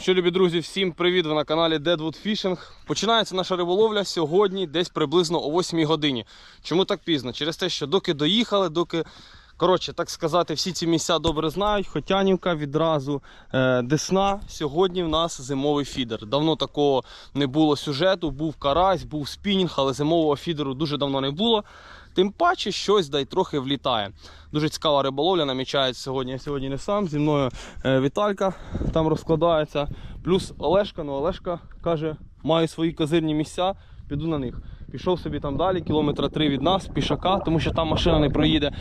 Що, любі друзі, всім привіт! Ви на каналі Deadwood Fishing. Починається наша риболовля сьогодні, десь приблизно о 8 годині. Чому так пізно? Через те, що доки доїхали, доки. Коротше, так сказати, всі ці місця добре знають. Хотянівка відразу, е, Десна. Сьогодні в нас зимовий фідер. Давно такого не було сюжету. Був карась, був спінінг, але зимового фідеру дуже давно не було. Тим паче щось дай трохи влітає. Дуже цікава риболовля намічається сьогодні. Я сьогодні не сам. Зі мною е, Віталька там розкладається. Плюс Олешка. Ну Олешка каже, маю свої козирні місця, піду на них. Пішов собі там далі, кілометра три від нас, пішака, тому що там машина не проїде.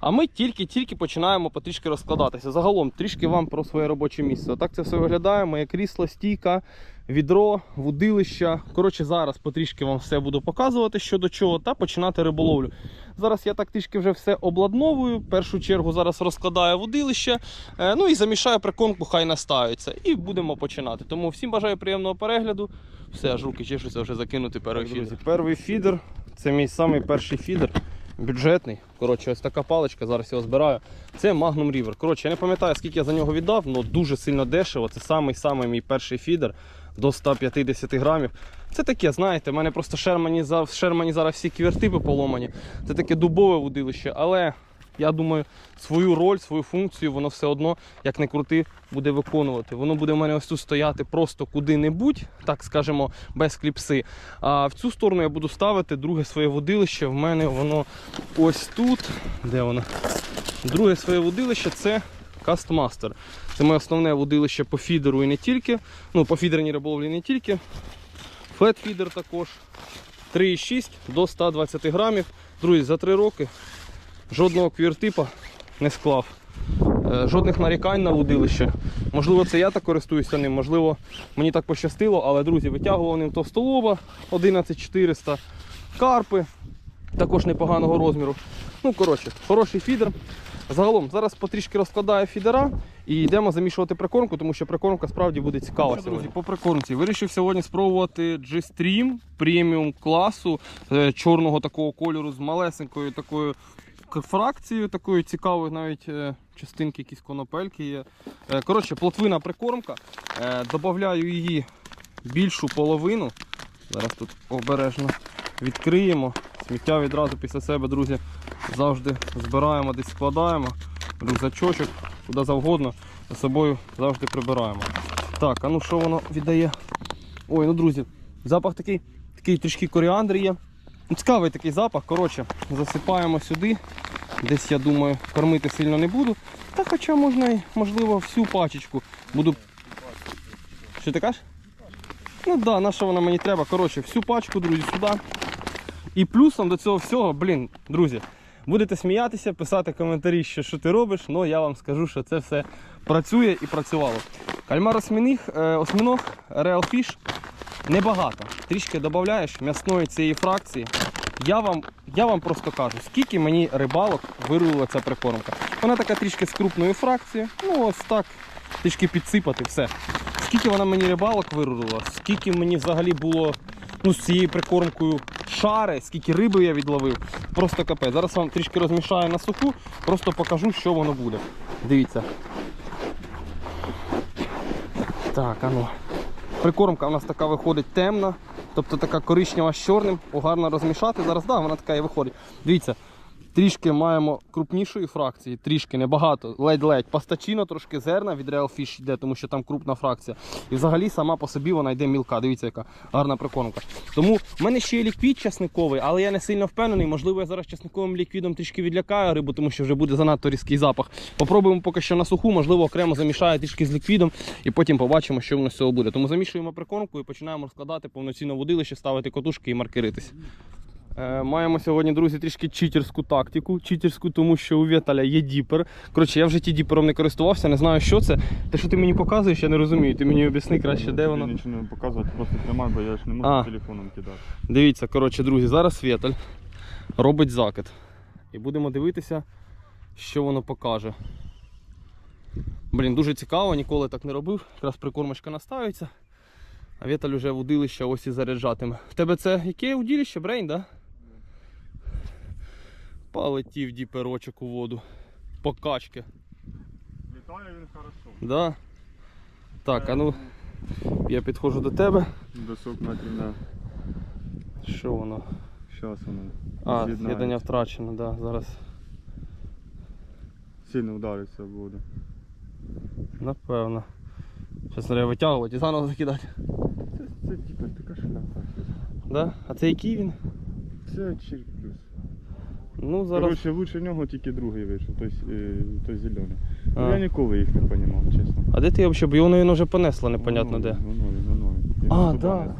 А ми тільки-тільки починаємо потрішки розкладатися. Загалом трішки вам про своє робоче місце. Отак це все виглядає. Моє крісло, стійка, відро, вудилища. Коротше, зараз потрішки вам все буду показувати, що до чого, та починати риболовлю. Зараз я так трішки вже все обладновую. В першу чергу зараз розкладаю вудилище. е, Ну і замішаю прикормку, хай наставиться. І будемо починати. Тому всім бажаю приємного перегляду. Все, аж руки чешуться вже закинути перший Так, фідер. Перший фідер це мій самий перший фідер. Бюджетний. Коротше, ось така паличка, зараз його збираю. Це Magnum River. Коротше, я не пам'ятаю, скільки я за нього віддав, але дуже сильно дешево. Це самий самий мій перший фідер до 150 грамів. Це таке, знаєте, в мене просто шермані, шермані зараз всі квіртипи поломані. Це таке дубове вудилище, але я думаю, свою роль, свою функцію воно все одно, як не крути, буде виконувати. Воно буде в мене ось тут стояти просто куди-небудь, так скажемо, без кліпси. А в цю сторону я буду ставити друге своє водилище. В мене воно ось тут. Де воно? Друге своє водилище це Castmaster. Це моє основне водилище по фідеру і не тільки. Ну, по фідерній риболовлі не тільки. Флетфідер також. 3,6 до 120 грамів. Друзі, за 3 роки жодного квіртипа не склав. Е, Жодних нарікань на водилище. Можливо, це я так користуюся ним, можливо, мені так пощастило, але, друзі, витягував ним товстолоба 11400, карпи також непоганого розміру. Ну, коротше, хороший фідер. Загалом, зараз потрішки розкладаю фідера і йдемо замішувати прикормку, тому що прикормка справді буде цікава. Що, сьогодні. по прикормці вирішив сьогодні спробувати G-Stream преміум класу е, чорного такого кольору з малесенькою такою фракцією, такою цікавою, навіть е, частинки якісь конопельки є. Е, Коротше, плотвина прикормка. Е, Добавляю її більшу половину. Зараз тут обережно відкриємо. Сміття відразу після себе, друзі, завжди збираємо, десь складаємо. Рюкзачочок, куди завгодно, за собою завжди прибираємо. Так, а ну що воно віддає? Ой, ну друзі, запах такий, такий трішки коріандр є. Ну, цікавий такий запах. Коротше, засипаємо сюди. Десь, я думаю, кормити сильно не буду. Та хоча можна можливо, всю пачечку буду. Що ти кажеш? Ну так, да, на що вона мені треба? Коротше, всю пачку, друзі, сюди. І плюсом до цього всього, блін, друзі, будете сміятися, писати коментарі, що, що ти робиш, але я вам скажу, що це все працює і працювало. Кальмар осьміних, е, осьміног, Real Fish небагато. Трішки додаєш м'ясної цієї фракції. Я вам, я вам просто кажу, скільки мені рибалок вирулила ця прикормка. Вона така трішки з крупної фракції. Ну ось так, трішки підсипати, все. Скільки вона мені рибалок вирулила, скільки мені взагалі було ну, з цією прикормкою шари, скільки риби я відловив. Просто капець. Зараз вам трішки розмішаю на суху, просто покажу, що воно буде. Дивіться. Так, а ну. Прикормка у нас така виходить темна, тобто така коричнева з чорним. Гарно розмішати. Зараз да, вона така і виходить. Дивіться, трішки маємо крупнішої фракції, трішки небагато, ледь-ледь. Пастачино, трошки зерна від Real Fish йде, тому що там крупна фракція. І взагалі сама по собі вона йде мілка. Дивіться, яка гарна прикормка. Тому в мене ще є ліквід часниковий, але я не сильно впевнений. Можливо, я зараз часниковим ліквідом трішки відлякаю рибу, тому що вже буде занадто різкий запах. Попробуємо поки що на суху, можливо, окремо замішаю трішки з ліквідом і потім побачимо, що в нас з цього буде. Тому замішуємо прикормку і починаємо розкладати повноцінно водилище, ставити котушки і маркеритись. Е, Маємо сьогодні, друзі, трішки читерську тактику. Читерську, тому що у Вєталя є діпер. Коротше, я в житті діпером не користувався, не знаю, що це. Те, що ти мені показуєш, я не розумію. Ти мені об'ясни краще, де Я воно. нічого не показувати, просто тримай, бо я ж не можу А. телефоном кидати. Дивіться, коротше, друзі, зараз Вєталь робить закид. І будемо дивитися, що воно покаже. Блін, дуже цікаво, ніколи так не робив. Якраз прикормочка наставиться. А Вєталь уже удилище ось і заряджатиме. В тебе це яке удилище? Брейн, так? Да? Полетів діперочок у воду. Покачки. Літає він хорошо. Да? Так, а ну Я підходжу до тебе. Досок на Що воно? щас воно. А, з'єднання втрачено, да, зараз. Сильно удариться буде. Напевно. Зараз треба витягувати і заново закидати. Це, це типа така шляпа. Да? А це який він? Це чир плюс. Ну, зараз. Коротше, лучше нього тільки другий вийшов, той, е, той зелений. А. Я ніколи їх не розумів, чесно. А де ти взагалі? Бо його він вже понесло, непонятно де. Воно, воно. А, Туди да.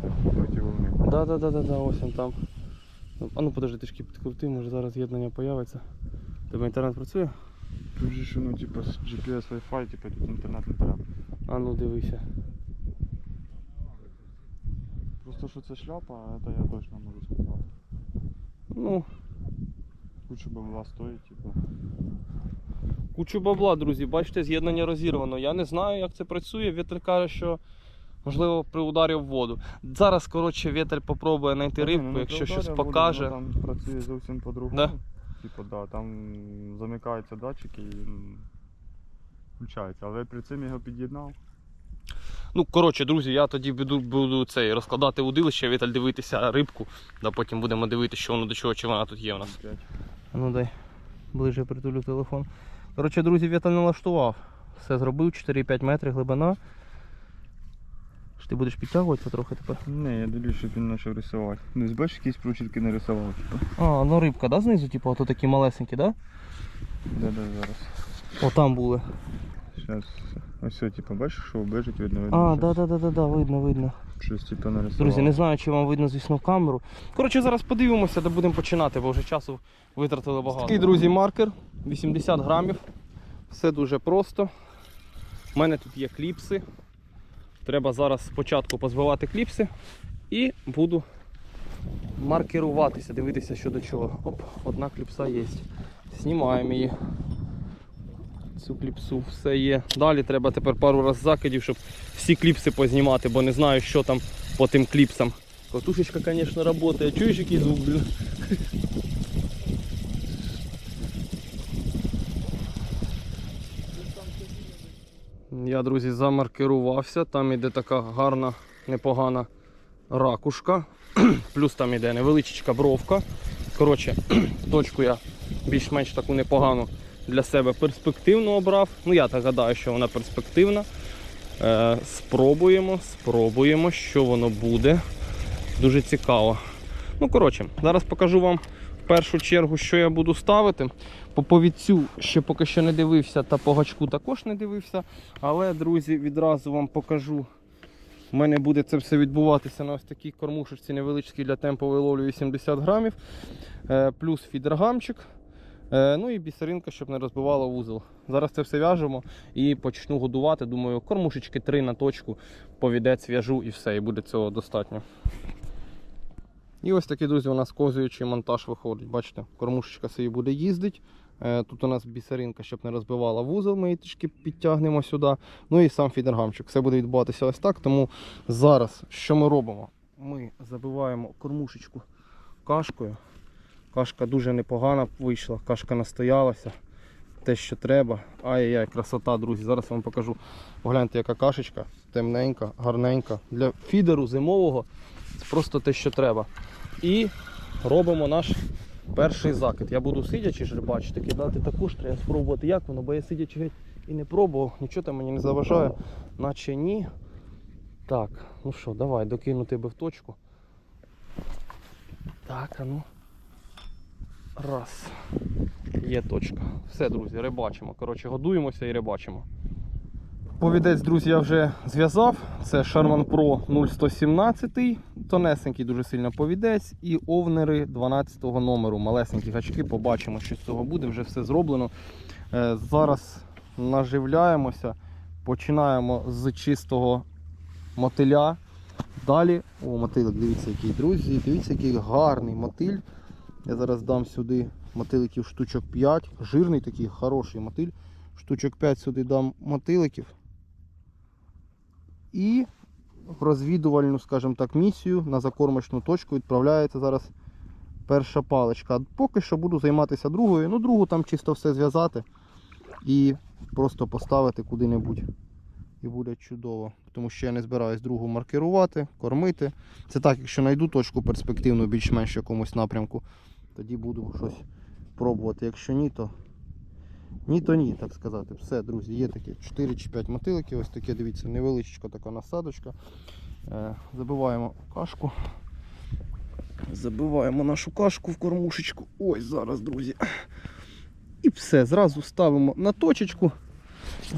Да, да, да, да, да, ось він там. А ну подожди, трішки підкрути, може зараз з'єднання появиться. Тебе інтернет працює? Тут же ж, ну, типа, з GPS Wi-Fi, типа, тут інтернет не треба. А ну дивися. Просто що це шляпа, а це я точно можу сказати. Ну, Куча бабла стоїть, типу. кучу бабла, друзі. Бачите, з'єднання розірвано. Я не знаю, як це працює. Вітер каже, що можливо при ударі в воду. Зараз, коротше, вітер попробує знайти рибку, ну, не якщо щось покаже. Там працює зовсім по-другому. Да? Типу, да, там замикаються датчики і включається. Але при цим його під'єднав. Ну, коротше, друзі, я тоді буду, буду цей, розкладати удилище, Віталь дивитися рибку, да потім будемо дивитися, що воно до чого, чи вона тут є у нас. Ну дай, ближе притулю телефон. Коротше, друзі, Віталь налаштував. Все зробив, 4-5 метрів глибина. Ти будеш підтягувати потрохи тепер? Не, я дивлюсь, щоб він почав рисувати. Ну, бачиш, якісь прочерки нарисував, типу. А, ну рибка, да, знизу, типу, ото такі малесенькі, да? Да, да, зараз. О, там були. Зараз. Ось, типу, бачиш, що обежить, видно, видно. А, да, да, да, да, да, видно, видно. Щось типу нарисував. Друзі, не знаю, чи вам видно, звісно, в камеру. Коротше, зараз подивимося, де будемо починати, бо вже часу витратили багато. Такий, друзі, маркер 80 грамів. Все дуже просто. У мене тут є кліпси. Треба зараз спочатку позбивати кліпси і буду маркеруватися, дивитися, що до чого. Оп, одна кліпса є. Знімаємо її. Цю кліпсу все є. Далі треба тепер пару раз закидів, щоб всі кліпси познімати, бо не знаю, що там по тим кліпсам. Катушечка, звісно, працює. Чуєш який звук, блін? Я, друзі, замаркерувався. Там іде така гарна, непогана ракушка. Плюс там іде невеличка бровка. Коротше, точку я більш-менш таку непогану для себе перспективну обрав. Ну, я так гадаю, що вона перспективна. Е, спробуємо, спробуємо, що воно буде. Дуже цікаво. Ну, коротше, зараз покажу вам в першу чергу, що я буду ставити. По повідцю ще поки що не дивився, та по гачку також не дивився. Але, друзі, відразу вам покажу. У мене буде це все відбуватися на ось такій кормушечці невеличкій для темпової ловлі 80 грамів. Е, плюс фідергамчик. Е, ну і бісеринка, щоб не розбивала вузол. Зараз це все в'яжемо і почну годувати. Думаю, кормушечки 3 на точку, повідець в'яжу і все, і буде цього достатньо. І ось такий, друзі, у нас козуючий монтаж виходить. Бачите, кормушечка собі буде їздити. Е, Тут у нас бісеринка, щоб не розбивала вузол, ми її трішки підтягнемо сюди. Ну і сам фідергамчик. Все буде відбуватися ось так. Тому зараз що ми робимо? Ми забиваємо кормушечку кашкою. Кашка дуже непогана вийшла, кашка настоялася. Те, що треба. Ай-яй, красота, друзі. Зараз вам покажу. Погляньте, яка кашечка, темненька, гарненька. Для фідеру зимового це просто те, що треба. І робимо наш перший закид. Я буду сидячи ж бачите, кидати також, треба спробувати, як воно, бо я сидячи і не пробував, нічого там мені не заважає, наче ні. Так, ну що, давай, докину тебе в точку. Так, а ну. Раз. Є точка. Все, друзі, рибачимо. Коротше, годуємося і рибачимо. Повідець, друзі, я вже зв'язав. Це Sharman Pro 0117, тонесенький дуже сильно повідець, і овнери 12 номеру. Малесенькі гачки, побачимо, що з цього буде, вже все зроблено. Е, Зараз наживляємося, починаємо з чистого мотиля. Далі, о, мотилик, дивіться, який друзі, дивіться, який гарний мотиль. Я зараз дам сюди мотиликів штучок 5. Жирний такий хороший мотиль. Штучок 5 сюди дам мотиликів. І в розвідувальну, скажімо так, місію на закормочну точку відправляється зараз перша паличка. Поки що буду займатися другою. Ну, другу там чисто все зв'язати і просто поставити куди-небудь і буде чудово. Тому що я не збираюсь другу маркерувати, кормити. Це так, якщо знайду точку перспективну, більш-менш якомусь напрямку, тоді буду щось пробувати. Якщо ні, то ні, то ні, так сказати. Все, друзі, є такі 4 чи 5 мотиликів. Ось таке, дивіться, невеличка така насадочка. Е, забиваємо кашку. Забиваємо нашу кашку в кормушечку. Ось зараз, друзі. І все, зразу ставимо на точечку.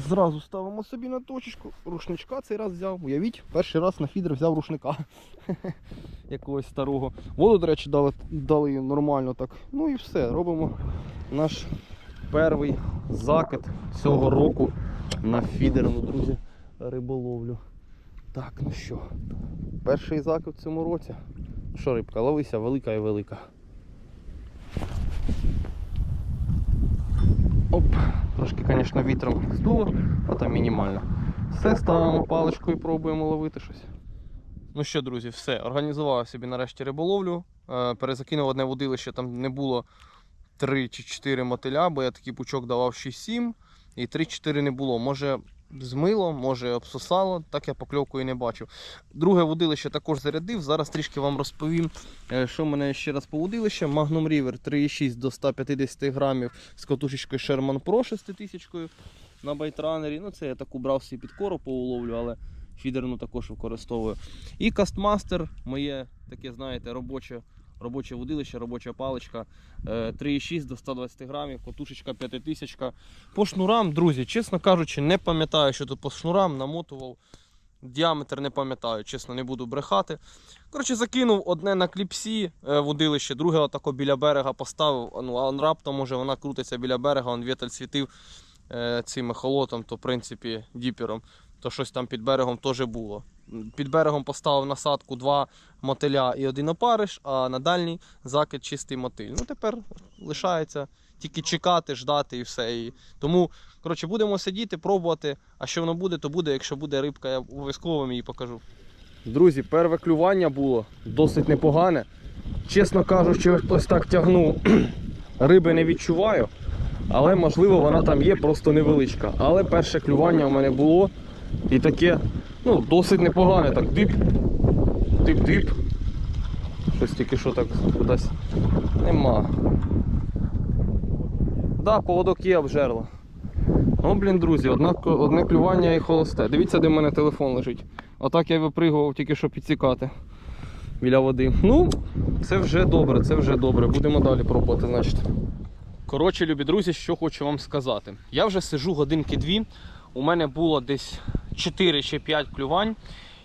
Зразу ставимо собі на точечку. Рушничка цей раз взяв. Уявіть, перший раз на фідер взяв рушника. Якогось старого. Воду, до речі, дали, дали нормально так. Ну і все. Робимо наш перший закид цього року на фідерну, друзі, риболовлю. Так, ну що, перший закид в цьому році. Що, рибка, ловися, велика і велика. Оп, трошки, звісно, вітром здуло, а там мінімально. Все, ставимо паличку і пробуємо ловити щось. Ну що, друзі, все. Організував собі нарешті риболовлю. Е, Перезакинув одне водилище, там не було 3 чи 4 мотиля, бо я такий пучок давав 6-7 і 3-4 не було. Може змило, може обсосало, так я покльовку і не бачив. Друге водилище також зарядив. Зараз трішки вам розповім, е, що в мене ще раз по водилище. Magnum River 3,6 до 150 грамів з катушечкою Sherman Pro 6000 на байтранері. Ну, це я таку брав собі під коропу уловлю, але фідерну також використовую. І Castmaster, моє таке, знаєте, робоче. Робоче водилище, робоча паличка е, 3,6 до 120 грамів, котушечка 5000. По шнурам, друзі, чесно кажучи, не пам'ятаю, що тут по шнурам намотував. Діаметр не пам'ятаю, чесно, не буду брехати. Коротше, закинув одне на кліпсі е, водилище, друге отако біля берега поставив. Ну, а он раптом може вона крутиться біля берега, он вітель світив е, цим ехолотом, то в принципі діпером. То щось там під берегом теж було. Під берегом поставив насадку два мотиля і один опариш, а на дальній закид чистий мотиль. Ну тепер лишається тільки чекати, ждати і все. І тому, коротше, будемо сидіти, пробувати. А що воно буде, то буде. Якщо буде рибка, я обов'язково вам її покажу. Друзі, перше клювання було досить непогане. Чесно кажучи, хтось так тягнув. Риби не відчуваю, але можливо вона там є, просто невеличка. Але перше клювання у мене було і таке, ну, досить непогане. Так дип, дип-дип. Щось тільки що так кудись нема. Да, поводок є обжерло. Ну, блін, друзі, одна, одне клювання і холосте. Дивіться, де в мене телефон лежить. Отак я випригував тільки що підсікати біля води. Ну, це вже добре, це вже добре. Будемо далі пробувати, значить. Коротше, любі друзі, що хочу вам сказати. Я вже сижу годинки дві. У мене було десь 4 чи 5 клювань.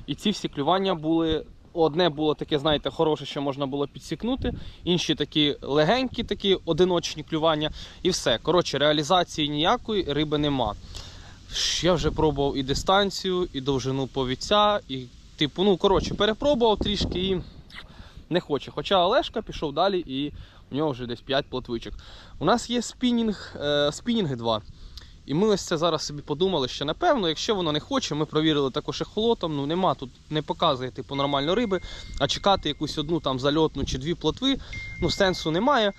І ці всі клювання були. Одне було таке, знаєте, хороше, що можна було підсікнути, інші такі легенькі, такі одиночні клювання, і все. Коротше, реалізації ніякої риби нема. Я вже пробував і дистанцію, і довжину повіця, і типу, ну коротше, перепробував трішки і не хоче. Хоча Олешка пішов далі і у нього вже десь 5 плотвичок. У нас є спінінг, е, спінінги 2. І ми ось це зараз собі подумали, що напевно, якщо воно не хоче, ми провірили також ехолотом, ну нема тут, не показує типу нормально риби, а чекати якусь одну там зальотну чи дві плотви, ну сенсу немає.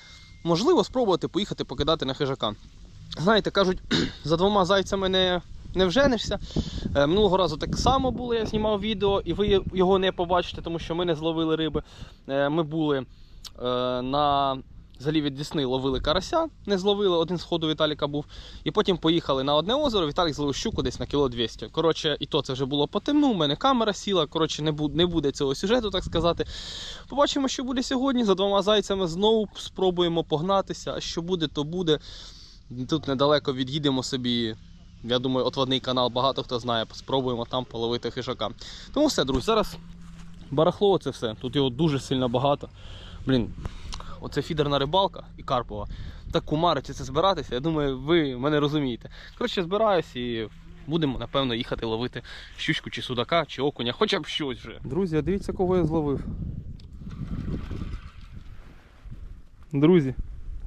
Можливо, спробувати поїхати покидати на хижака. Знаєте, кажуть, за двома зайцями не, не вженешся. Е, минулого разу так само було, я знімав відео, і ви його не побачите, тому що ми не зловили риби. Е, ми були е, на заліві Дісни, ловили карася, не зловили, один з ходу Віталіка був. І потім поїхали на одне озеро, Віталік зловив щуку десь на кіло 200. Коротше, і то це вже було по темну, у мене камера сіла. Коротше, не буде, не буде цього сюжету, так сказати. Побачимо, що буде сьогодні. За двома зайцями знову спробуємо погнатися. А що буде, то буде. Тут недалеко від'їдемо собі. Я думаю, отводний канал багато хто знає. Спробуємо там половити хижака. Тому все, друзі, зараз барахло це все. Тут його дуже сильно багато. Блін, оце фідерна рибалка і Карпова. Так кумариться це збиратися. Я думаю, ви мене розумієте. Коротше, збираюсь і будемо, напевно, їхати ловити щучку чи судака, чи окуня, хоча б щось вже. Друзі, а дивіться, кого я зловив. Друзі,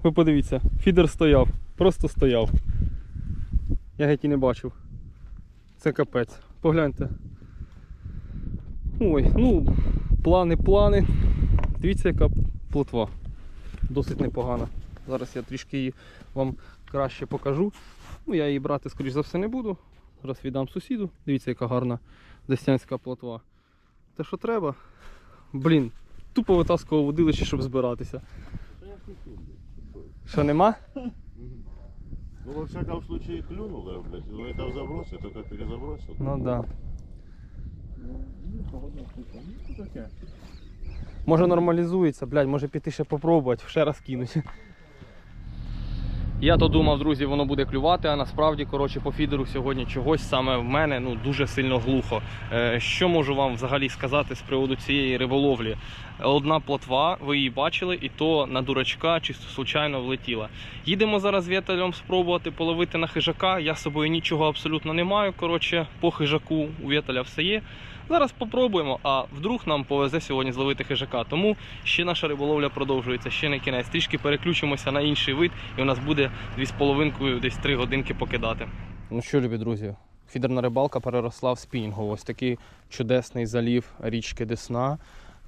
ви подивіться, фідер стояв, просто стояв. Я геть і не бачив. Це капець. Погляньте. Ой, ну, плани, плани. Дивіться, яка плотва. Досить непогана. Зараз я трішки її вам краще покажу. Ну, я її брати, скоріш за все, не буду. Зараз віддам сусіду. Дивіться, яка гарна деснянська плотва. Те, що треба. Блін, тупо витаскував водилище, щоб збиратися. Що нема? Ну, во всяком случае, клюнуло, блядь. Ну, это в забросе, только перезабросил. Ну да. Може нормалізується, блядь, може піти ще попробувати, ще раз кинуть. Я то думав, друзі, воно буде клювати, а насправді, коротше, по фідеру сьогодні чогось саме в мене ну, дуже сильно глухо. Е, що можу вам взагалі сказати з приводу цієї риболовлі? Одна плотва, ви її бачили, і то на дурачка чисто случайно влетіла. Їдемо зараз вітелем спробувати половити на хижака. Я з собою нічого абсолютно не маю. Коротше, по хижаку у вітеля все є. Зараз попробуємо, а вдруг нам повезе сьогодні зловити хижака. Тому ще наша риболовля продовжується, ще не кінець. Трішки переключимося на інший вид, і у нас буде 2,5 десь 3 годинки покидати. Ну що, любі друзі, фідерна рибалка переросла в спінінгову. Ось такий чудесний залів річки Десна.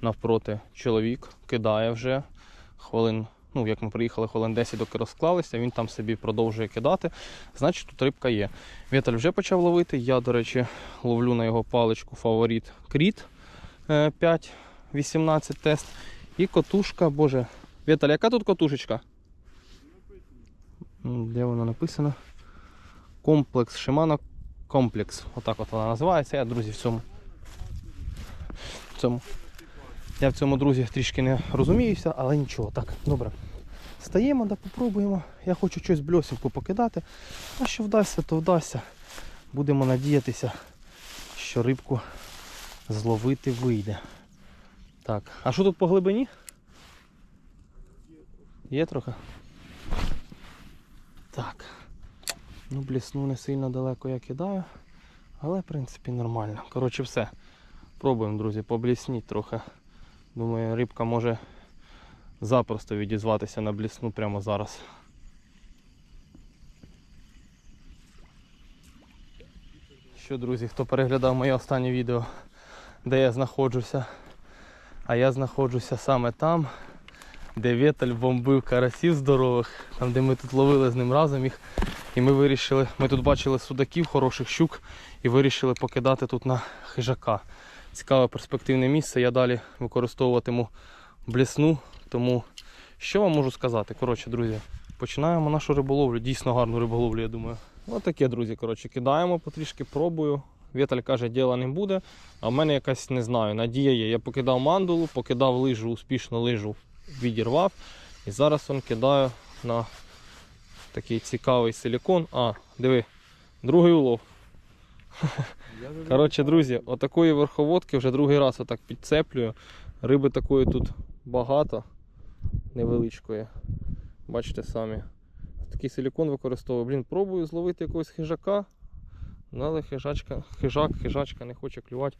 Навпроти чоловік кидає вже хвилин. Ну, як ми приїхали, хвилин 10 доки розклалися, він там собі продовжує кидати. Значить, тут рибка є. Віталь вже почав ловити. Я, до речі, ловлю на його паличку фаворит Кріт 5.18 тест. І котушка, боже. Віталь, яка тут котушечка? Де вона написана? Комплекс Шимано Комплекс. Отак от вона називається. Я, друзі, в цьому. В цьому. Я в цьому, друзі, трішки не розуміюся, але нічого. Так, добре. Стаємо, да попробуємо. Я хочу щось бльосівку покидати. А що вдасться, то вдасться. Будемо надіятися, що рибку зловити вийде. Так, а що тут по глибині? Є трохи? Так. Ну, блісну не сильно далеко я кидаю, але в принципі нормально. Коротше, все. Пробуємо, друзі, поблісніть трохи. Думаю, рибка може запросто відізватися на блісну прямо зараз. Що, друзі, хто переглядав моє останнє відео, де я знаходжуся. А я знаходжуся саме там, де Вєталь бомбив карасів здорових, там де ми тут ловили з ним разом їх. І ми вирішили, ми тут бачили судаків, хороших щук, і вирішили покидати тут на хижака. Цікаве перспективне місце. Я далі використовуватиму блісну. Тому що вам можу сказати? Коротше, друзі, починаємо нашу риболовлю. Дійсно гарну риболовлю, я думаю. Ось таке, друзі. Коротше, кидаємо потрішки, пробую. Віталь каже, діла не буде. А в мене якась не знаю, надія є. Я покидав мандулу, покидав лижу, успішно лижу відірвав. І зараз он кидаю на такий цікавий силікон. А, диви, другий улов. Коротше, друзі, отакої верховодки вже другий раз отак підцеплюю. Риби такої тут багато, невеличкої. Бачите самі. Такий силікон використовую. Блін, пробую зловити якогось хижака. Ну, але хижачка, хижак, хижачка не хоче клювати.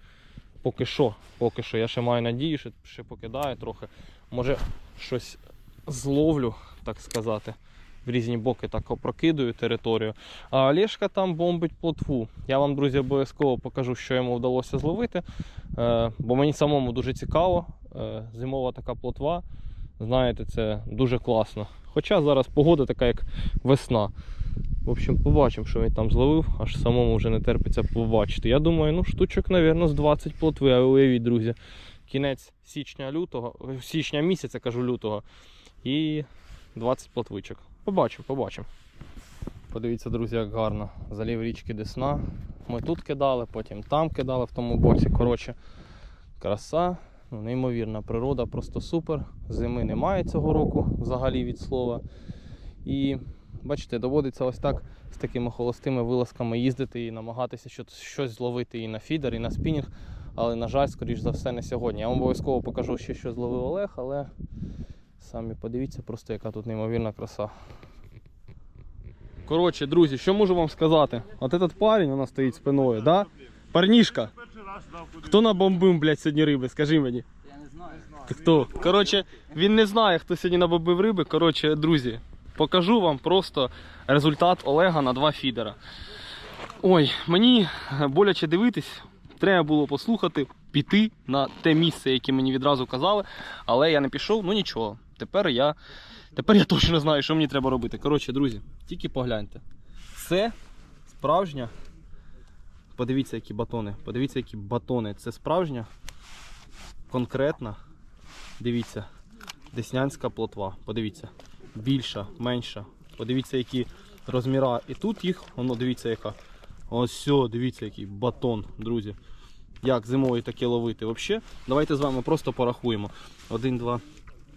Поки що. Поки що. Я ще маю надію, що ще покидаю трохи. Може щось зловлю, так сказати. В різні боки так опрокидую територію. А Олешка там бомбить плотву. Я вам, друзі, обов'язково покажу, що йому вдалося зловити. Е, бо мені самому дуже цікаво. Е, зимова така плотва. Знаєте, це дуже класно. Хоча зараз погода така, як весна. В общем, побачимо, що він там зловив, аж самому вже не терпиться побачити. Я думаю, ну штучок, мабуть, з 20 плотви, а уявіть, друзі. Кінець січня лютого, січня місяця, кажу лютого, і 20 плотвичок. Побачимо, побачимо. Подивіться, друзі, як гарно. Залів річки Десна. Ми тут кидали, потім там кидали в тому боці. Коротше, краса, ну, неймовірна природа, просто супер. Зими немає цього року взагалі від слова. І бачите, доводиться ось так з такими холостими вилазками їздити і намагатися щось зловити і на фідер, і на спінінг. Але, на жаль, скоріш за все, не сьогодні. Я вам обов'язково покажу ще, що зловив Олег, але самі подивіться просто, яка тут неймовірна краса. Коротше, друзі, що можу вам сказати? От этот парень у нас стоїть спиною, да? Парнішка. Хто набомбив, блядь, сьогодні риби? Скажи мені. Я не знаю. Хто? Коротше, він не знає, хто сьогодні набомбив риби. Коротше, друзі, покажу вам просто результат Олега на два фідера. Ой, мені боляче дивитись. Треба було послухати, піти на те місце, яке мені відразу казали, але я не пішов, ну нічого. Тепер я, тепер я точно знаю, що мені треба робити. Коротше, друзі, тільки погляньте. Це справжня Подивіться, які батони. Подивіться, які батони. Це справжня, конкретна. Дивіться, деснянська плотва. Подивіться. Більша, менша. Подивіться, які розміра. І тут їх, воно дивіться, яка. Ось все, дивіться, який батон, друзі. Як зимою таке ловити? Взагалі, давайте з вами просто порахуємо. 1, 2,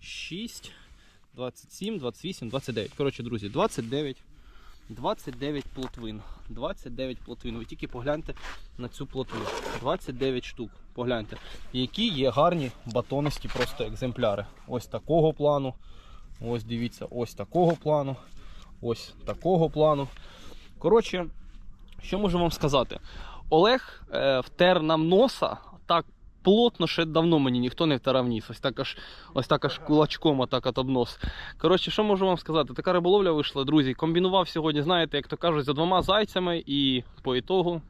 26, 27, 28, 29. Коротше, друзі, 29. 29 плотвин. 29 плотвин. Ви тільки погляньте на цю плотву. 29 штук. Погляньте. Які є гарні батонисті просто екземпляри. Ось такого плану. Ось дивіться, ось такого плану. Ось такого плану. Коротше, що можу вам сказати? Олег е, втер нам носа так плотно, ще давно мені ніхто не втирав ніс. Ось так аж, ось так аж кулачком отак от об нос. Коротше, що можу вам сказати? Така риболовля вийшла, друзі. Комбінував сьогодні, знаєте, як то кажуть, за двома зайцями і по ітогу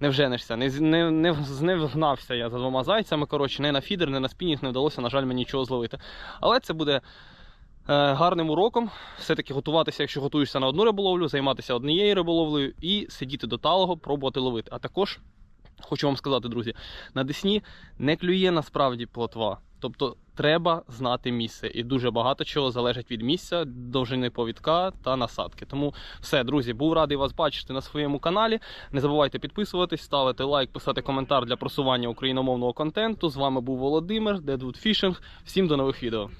не вженешся. Не, не, не, не вгнався я за двома зайцями. Коротше, не на фідер, не на спінінг не вдалося, на жаль, мені нічого зловити. Але це буде. е, Гарним уроком все-таки готуватися, якщо готуєшся на одну риболовлю, займатися однією риболовлею і сидіти до талого, пробувати ловити. А також хочу вам сказати, друзі, на Десні не клює насправді плотва. Тобто треба знати місце. І дуже багато чого залежить від місця, довжини повідка та насадки. Тому все, друзі, був радий вас бачити на своєму каналі. Не забувайте підписуватись, ставити лайк, писати коментар для просування україномовного контенту. З вами був Володимир, Deadwood Fishing. Всім до нових відео.